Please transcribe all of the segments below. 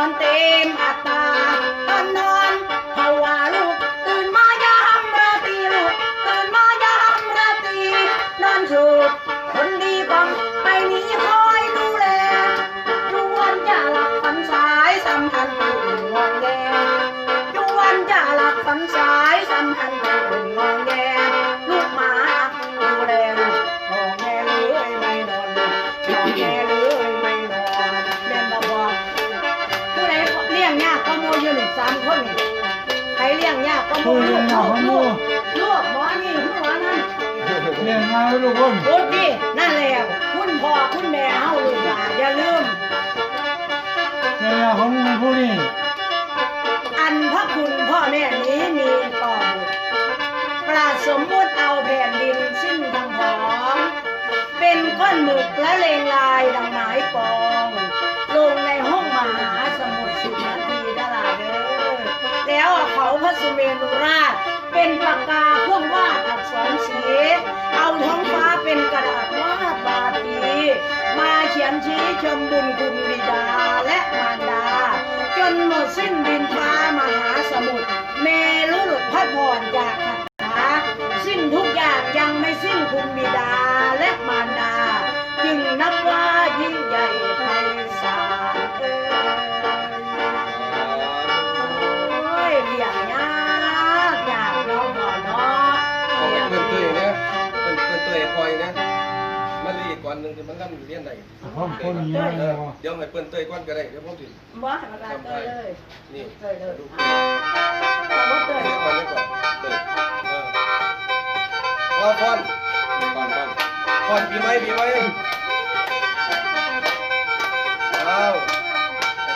อน เลี้ยงง่ายทุกคนพูดดินั่นแหละคุณพ่อคุณแม่เฮาลูกหลานอย่าลืมเลี้ยงของมันผู้นี้อันพระคุณพ่อแม่นี้มีต่อบุตรปราสมมุติเอาแผ่นดินสิ้นทางหอมเป็นก้อนหมึกและเลงลายดังไม้ปอง ลงในห้องมหาสมุทรสิบนาทีดาราเด้อแล้วเอาเขาพระสุเมรุราชเป็นปากกาเครื่องวา ชี้ชมบุญคุณบิดาและมารดา จนหมดสิ้นดินฟ้ามหาสมุทรเมรุหลุดพัดผ่อนจากคาถาสิ้นทุกอย่างยังไม่สิ้นคุณบิดาและมารดา จึงนับว่า นหนึงที่มันนำเรียนได้พร้อมคนนี้เอเลอยเดี๋ยวให้เพิ่นตุ้ยก่อนก็ได้เดี๋ยวผมสิบ่ให้มาได้เตยเลยนี่เตยเลยดูอะบ่เตยเรียนก่อนเรียนก่อนตุ้ยเออพอก่อนก่อนก่อนก่อนปีใหม่ปีใหม่เอา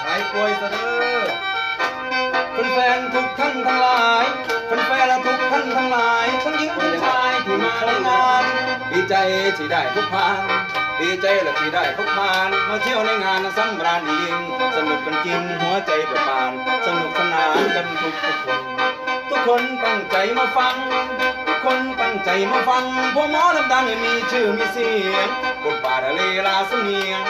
หายป่วยซะเด้อแฟนๆทุกท่านทั้งหลายแฟนๆและทุกท่านทั้งหลายทั้งหญิงทั้งชายที่มาในงานดีใจที่ได้พบผ่าน ดีใจและที่ได้พบผ่าน มาเที่ยวในงานสำราญยิ่งสนุกกันจริงหัวใจเบิกบาน สนุกสนานกันทุกทุกคน ทุกคนตั้งใจมาฟัง ทุกคนตั้งใจมาฟังพวกหมอลำดังมีชื่อมีเสียงบทบาทเลลาสำเนียง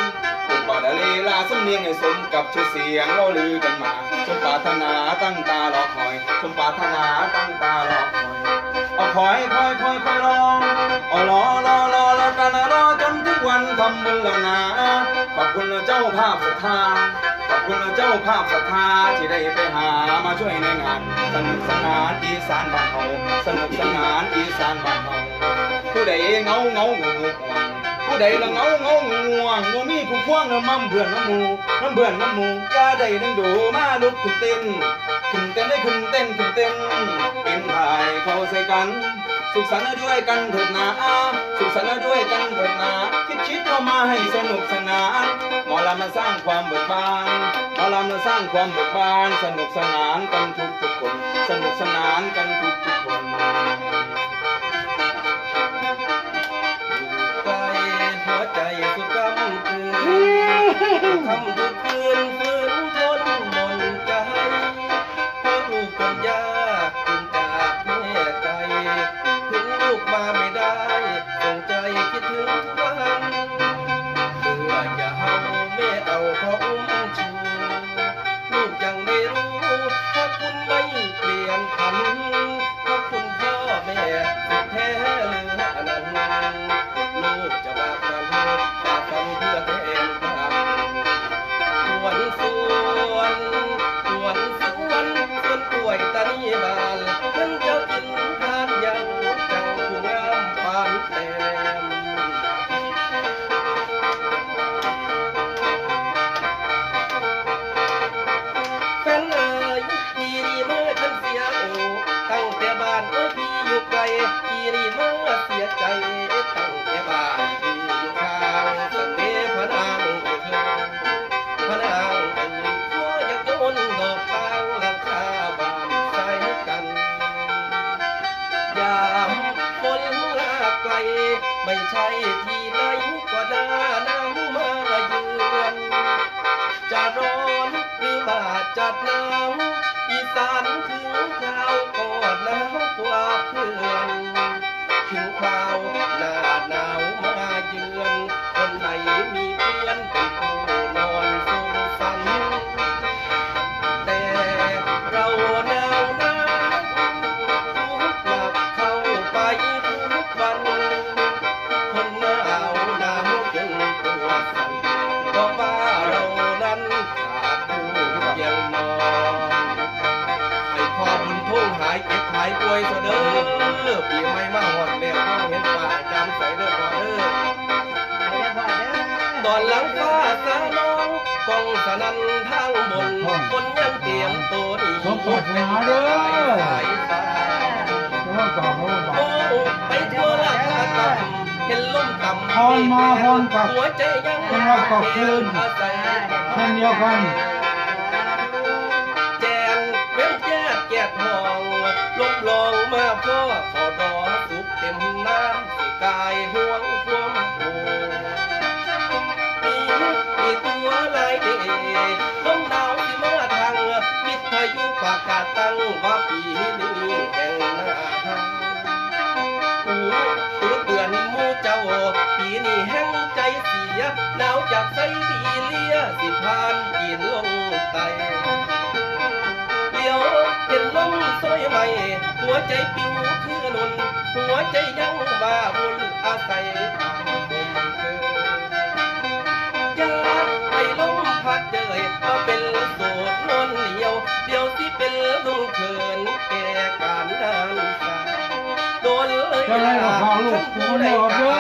บทบาทเลลาสำเนียงให้สมกับชื่อเสียงเราลือกันมาสมปารถนาตั้งตารอคอยสมปารถนาตั้งตารอคอยเอาคอยำบุญแล้วนะขอบคุณเจ้าภาพศรัทธาขอบคุณเจ้าภาพศรัทธาที่ได้ไปหามาช่วยในงาน สนุกสนานอีสานบ้านเฮาสนุกสนานอีสานบ้านเฮาผู้ใดเงาเงาหงูผู้ใดละเงาเงาง่วงง่มีผู้ควงน้ำมั่มเบื่อนน้ำหมูน้ำเบื่อนน้ำหมูอย่าได้ดึงดูมาลุกขึ้นเต้นขึ้นเต้นได้ขึ้นเต้นขึ้นเต้นเป็นภายเข้าใส่กัน สุขสันต์ด้วยกันเถิดนาสุขสันต์ด้วยกันเถิดนาคิดคิดเข้ามาให้สนุกสนานหมอลำมาสร้างความเบิกบานหมอลำมาสร้างความเบิกบาน สนุกสนานกันทุกทุกคน สนุกสนานกันทุกทุกคนใจหัวใจสุดกำคืนทำ นี่เมื่อเสียใจตั้งแต่บ้านอยู่ข้างสันเดพระนางเอ่ยพระนางเอ่ยพ่ออยากโยนดอกทางหลังคาบ้านใส่กันยามฝนลาไกลไม่ใช่ที่ไหนก็หน้าหนาวมาเยือนจะร้อนหรือมาจัดหนาวอีสานถึงครา ฟ้าสาน้องกองสนันทางบนคนยังเตรียมตัวหนีสมปรารถนาเด้อสายฟ้าแต่ว่าก่อนเขาบอกโอ้ไปทั่วราชกรรมเห็นลมต่ำพรมาพรกลับหัวใจยังเป็นรับกลับคืนอาศัยเช่นเดียวกันแจนเว้นแจ๊ดแกดห้องลมลองมาพ่อขอดอสุกเต็มน้ำสิกาย ใจปิวคือหนุนหัวใจยังบ้าบุญอาศัยทางลมเกินอยากให้ลมพัดเจยมาเป็นโสดนอนเหนียว เดี๋ยวสิเป็นลุงเขินแก่การนานสายโดนเลยจะได้กับข้าวลูกกูไ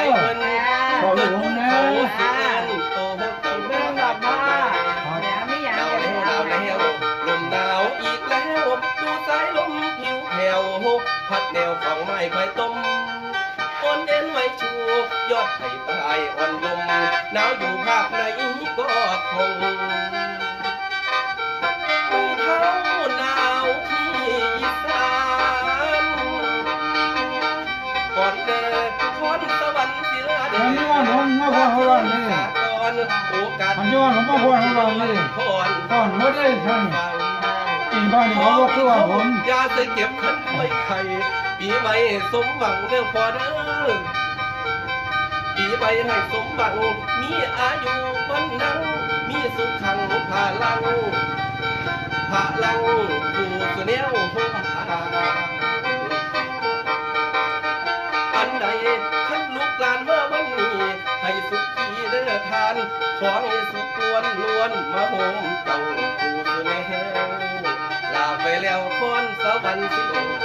วของไม้ไผ่ต้มอ่อนเอ็นไว้ชู ยอดไผ่ปลายอ่อนลมหนาวอยู่ภาคไหนก็คงมีเท้าหนาวที่อีสานก่อนเดินคอนสวรรค์ศิลาเดิอันนี้ว่าผมมาพรของเรานี่ก่อนโอกาสอันนี้ว่าผมมาพรของเรานี่ก่อนก่อนเมื่อได้ท่านอีบ้านนี่เขาบอกคือว่าผมยาเสเก็บขันไม่ไข่ ปีใหม่สมหวังเรื่องพอเด้อปีใหม่ให้สมหวัง มีอายุวันนัง มีสุขขังพาลังพาลังผู้สุเนวหงพาอันใดขันลูกหลานเมื่อวันนี้ ให้สุขีเด้อทาน ขอให้สุขล้วนล้วนมาโฮมเจ้าผู้สุเนวลาไปแล้วพรสวรรค์สิลง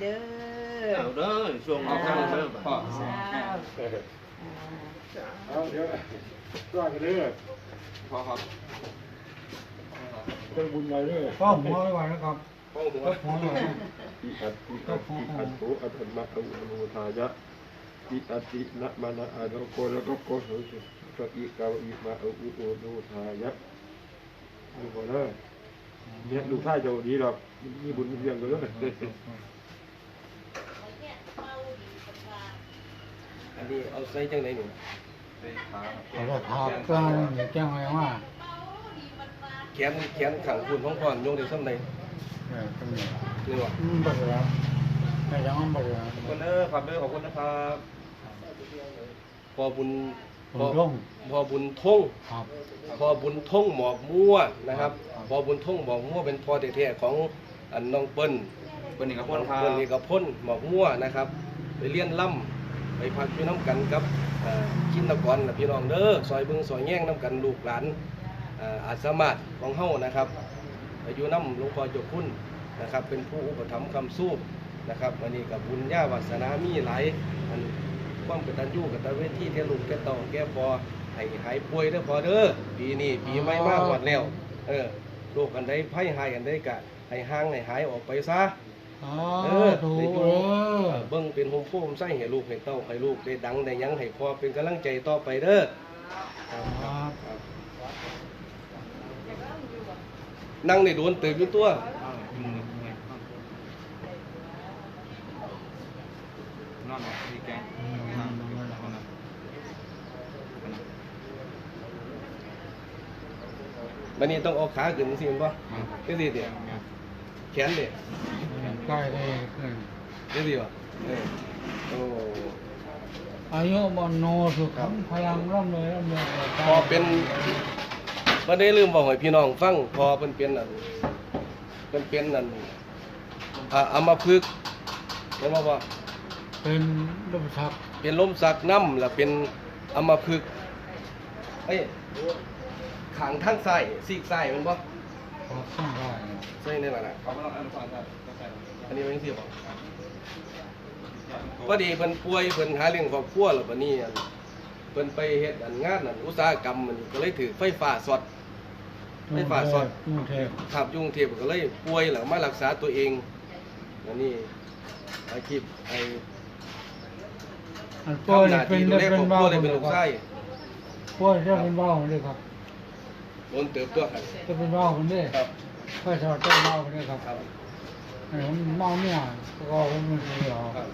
เด้อเอาเด้อช่วงเอาข้างเด้อพ่อเช้าอ่าเอาเดี๋ยวก็เด้อพ่อครับเป็นบุญใหญ่ด้วยก็หัวไว้ก่อนนะครับป้องหัวหัวไว้อิอัตติอัตติอัตโตอัตมะอุอนุทายะอิอัตตินะมานะอะโลโกแล้วก็โกโสสุสอิกาวอิมาอุอนุทายะดูก่อนเลยเนี่ยลูกชายเจ้าดีหรอกมีบุญมีเรื่องกันเลย อันนี้เอาใส่จังไหนหนูเขาก็พาปลาเนี่ยแจ้งไว้ว่าแขนแขนขังคุณของพ่อนโยงได้ซ้ำใดเออตรงนี้นี่วะมันบักเหลือไม่ยังมันบักเหลือขอบคุณเด้อครับเด้อขอบคุณนะครับพอบุญผมร่งพอบุญท่งครับ พอบุญท่งหมอกมั่วนะครับครับพอบุญท่งหมอกมั่วเป็นพ่อแท้ๆของอันน้องเปิ้ลวันนี้กับพ่อครัเพิ่นบนี่ก็พ่นหมอกมั่วนะครับไปเลี้ยนล่ำ ไปพักอยู่น้ำกันกับเอ่อกินตะกอนพี่น้องเด้อซอยเบิงซอยแย่งน้ำกันลูกหลานอาสามารถของเฮ้านะครับไปอยู่น้ำหลวงพ่อจ้าคุณนะครับ เป็นผู้อุปถัมภ์คำสู้นะครับวันนี้กับบุญญาวาสนามีหลายอันความกตัญญูกตเวทีแก่ลูกแก่ต่าแก่พอให้หายป่วยเด้อพอเด้อปีนี้ปีใหม่มากหมดแล้วเออโรคอันใดไพ่หายอันใดกะให้ห่างให้หายออกไปซะ อ๋อเออถูได้กอยู่เออ เออเบิ่งเป็นโฮมโฟมใส่ให้ลูกให้เต้าให้ลูกได้ดังได้หยังให้พอเป็นกำลังใจต่อไปเด้อครับนั่งได้โดนเติบอยู่ตัว นอนดีแกงบัดนี้ต้องเอาขาขึ้นสิแม่นบ่จังซี่ติแขนดิ ใกล้ได้ขึ้นจังซี่บ่เออโอ้ อายุบอนโนสุขังพลังร่ำเลยร่ำเลยพอเป็นบ่ได้ลืมบอกให้พี่น้องฟังพอเพิ่นเป็นอันเพิ่นเป็นอันอาอัมพฤกษ์เห็นบ่พ่อเป็นลมชักเป็นลมสักน้ำแล้วเป็นอัมพฤกษ์เอ้ยขางทางซ้ายซีกซ้ายแมันบ่ขอข้างได้ใช่นี่แหละนะอัน นี้เป็นสิบ่พอดีเพิ่นป่วยเพิ่นหาเลี้ยงครอบครัวแล้วบัดนี้อันเพิ่นไปเฮ็ดอันงานอันอุตสาหกรรมมันก็เลยถือไฟฟ้าช็อตไม่ฝาดสอด กรุงเทพขับยุงเทพก็เลยป่วยแล้วมารักษาตัวเองอันนี้อาชีพไอ้อันป่วยทำหน้าเป็ที่นดูแลเป็ครอนบคเบารัวเลยเป็นลูกไส้ป่วยจะเป็นเบาเลยครับโดนเติบตัวกันจะเป็นเบาคนนี้ครับไฟสอดต้องเบาคนนี้ครับ ครับอันนี้ ผมเมาเนี่ยก็ผมมันเสียครับ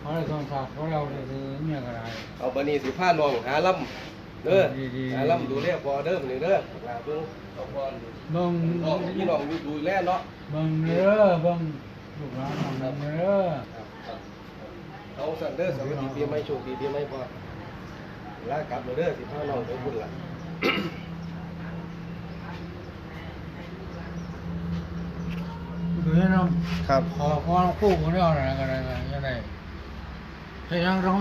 เขาเลยต้องสักเขาเราเลยคือเนี่ยก็ได้เอาบันนี้สิพาน้องหาลำเด้อดีๆ หาลำดูแลพอเด้อมื้อนี้เด้อหาเบิ่งเอาพอเบิ่งน้องพี่น้องอยู่ดูแลเนาะเบิ่งเด้อเบิ่งลูกหลานเบิ่งเด้อครับครับเอาสั่นเด้อสวัสดีปีใหม่โชคดีปีใหม่พอลากลับเลยเด้อสิพาน้องไปบุญล่ะ อเนี่น้องครับ ขอขอคู่คนนี้ออะไรกันอะไรกันยังไงให้ยังต้อง